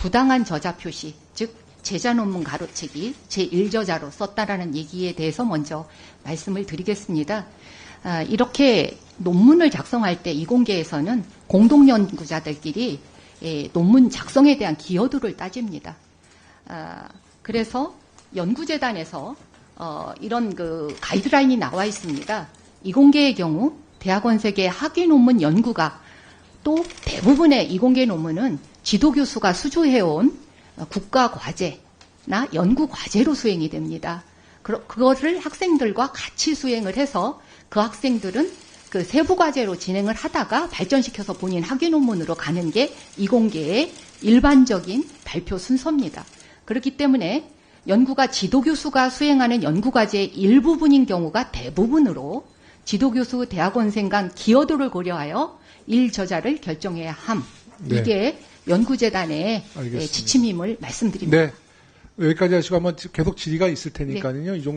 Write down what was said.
부당한 저자 표시, 즉 제자 논문 가로채기 제1저자로 썼다라는 얘기에 대해서 먼저 말씀을 드리겠습니다. 아, 이렇게 논문을 작성할 때 이공계에서는 공동 연구자들끼리 예, 논문 작성에 대한 기여도를 따집니다. 아, 그래서 연구재단에서 어, 이런 그 가이드라인이 나와 있습니다. 이공계의 경우 대학원생의 학위 논문 연구가 또 대부분의 이공계 논문은 지도 교수가 수주해온 어, 국가 과제나 연구 과제로 수행이 됩니다. 그, 그거를 학생들과 같이 수행을 해서 그 학생들은 그 세부 과제로 진행을 하다가 발전시켜서 본인 학위 논문으로 가는 게 이공계의 일반적인 발표 순서입니다. 그렇기 때문에 연구가 지도 교수가 수행하는 연구 과제의 일부분인 경우가 대부분으로 지도 교수 대학원생 간 기여도를 고려하여 일 저자를 결정해야 함. 네. 이게 연구재단의 알겠습니다. 지침임을 말씀드립니다. 네. 여기까지 하시고 한번 계속 질의가 있을 테니까요. 이 정도